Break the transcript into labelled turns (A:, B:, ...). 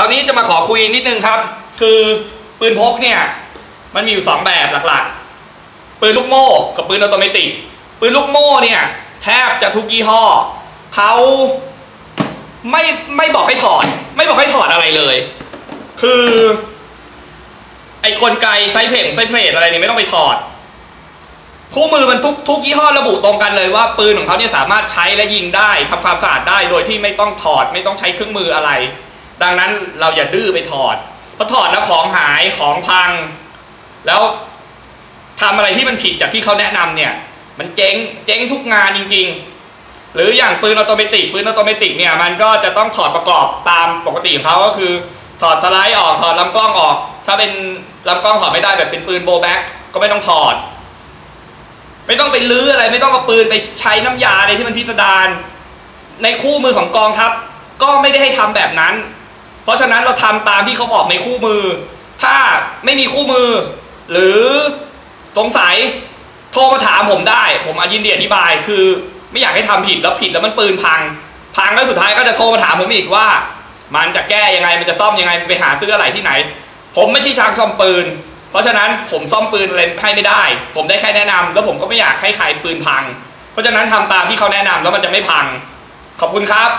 A: คราวนี้จะมาขอคุยนิดนึงครับ คือปืนพกเนี่ย มันมีอยู่สองแบบหลักๆ ปืนลูกโม่กับปืนออโตเมติปืนลูกโม่เนี่ย แทบจะทุกยี่ห้อเขาไม่ไม่บอกให้ถอด ไม่บอกให้ถอดอะไรเลย คือ ไอ้กลไกไซเพลงไซเพลทอะไรนี่ไม่ต้องไปถอดคู่มือมันทุกทุกยี่ห้อระบุตรงกันเลยว่าปืนของเขาเนี่ยสามารถใช้และยิงได้ทำความสะอาดได้โดยที่ไม่ต้องถอด ไม่ต้องใช้เครื่องมืออะไร ดังนั้นเราอย่าดื้อไปถอดเพราะถอดแล้วของหายของพัง แล้วทำอะไรที่มันผิดจากที่เขาแนะนำเนี่ย มันเจ๊งเจ๊งทุกงานจริง ๆ หรืออย่างปืนออโตเมติกปืนออโตเมติกเนี่ยมันก็จะต้องถอดประกอบตามปกติของเขาก็คือ ถอดสไลด์ออกถอดลำกล้องออก ถ้าเป็นลำกล้องถอดไม่ได้แบบเป็นปืนโบแบ็กก็ไม่ต้องถอด ไม่ต้องไปลื้ออะไร ไม่ต้องเอาปืนไปใช้น้ำยาอะไรที่มันพิสดารในคู่มือของกองทัพก็ไม่ได้ให้ทำแบบนั้น เพราะฉะนั้นเราทำตามที่เขาบอกในคู่มือ ถ้าไม่มีคู่มือ หรือสงสัยโทรมาถามผมได้ ผมอายินดีอธิบาย คือไม่อยากให้ทำผิดแล้วผิดแล้วมันปืนพัง พังแล้วสุดท้ายก็จะโทรมาถามผมอีกว่า มันจะแก้ยังไงมันจะซ่อมยังไงไปหาซื้ออะไรที่ไหน ผมไม่ใช่ช่างซ่อมปืน เพราะฉะนั้นผมซ่อมปืนอะไรให้ไม่ได้ ผมได้แค่แนะนำแล้วผมก็ไม่อยากให้ใครปืนพัง เพราะฉะนั้นทำตามที่เขาแนะนำแล้วมันจะไม่พัง ขอบคุณครับ